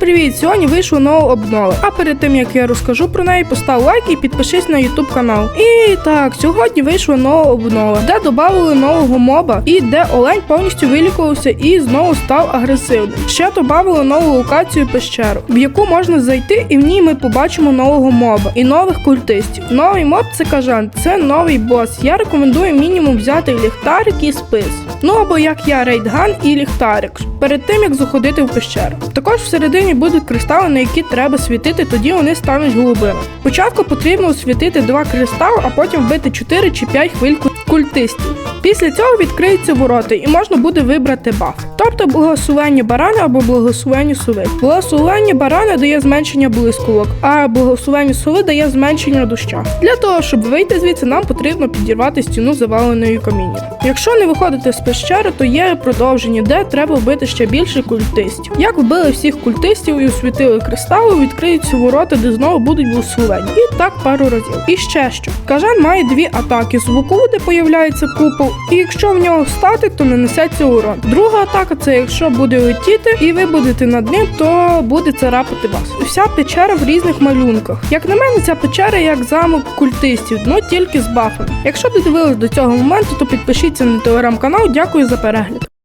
привіт! Сьогодні вийшла нова обнова. А перед тим як я розкажу про неї, постав лайк і підпишись на YouTube канал. І так, сьогодні вийшла нова обнова, де додали нового моба, і де олень повністю вилікувався і знову став агресивним. Ще додали нову локацію пещеру, в яку можна зайти, і в ній ми побачимо нового моба і нових культистів. Новий моб це кажан, це новий бос. Я рекомендую мінімум взяти ліхтарик і спис. Ну або як я рейдган і ліхтарик перед тим як заходити в пещеру. Також всередині будуть кристали, на які треба світити, тоді вони стануть голубими. Спочатку потрібно освітити два кристали, а потім вбити 4 чи 5 хвиль культистів. Після цього відкриються ворота і можна буде вибрати баф. Тобто благословення барана або благословення сови. Благословення барана дає зменшення блискувок, а благословення сови дає зменшення доща. Для того, щоб вийти звідси, нам потрібно підірвати стіну заваленою камінням. Якщо не виходити з пещери, то є продовження, де треба вбити ще більше культистів. Як вбили всіх культистів і освітили кристали, відкриються ворота, де знову будуть благословені. І так пару разів. І ще що. Кажан має дві атаки. З боку, де появляється купол, і якщо в нього встати, то нанесеться урон. Друга атака це якщо буде летіти, і ви будете над ним, то буде царапати вас. Вся печера в різних малюнках. Як на мене, ця печера як замок культистів, ну тільки з бафами. Якщо додивились до цього моменту, то підпишіться на телеграм-канал. Дякую за перегляд.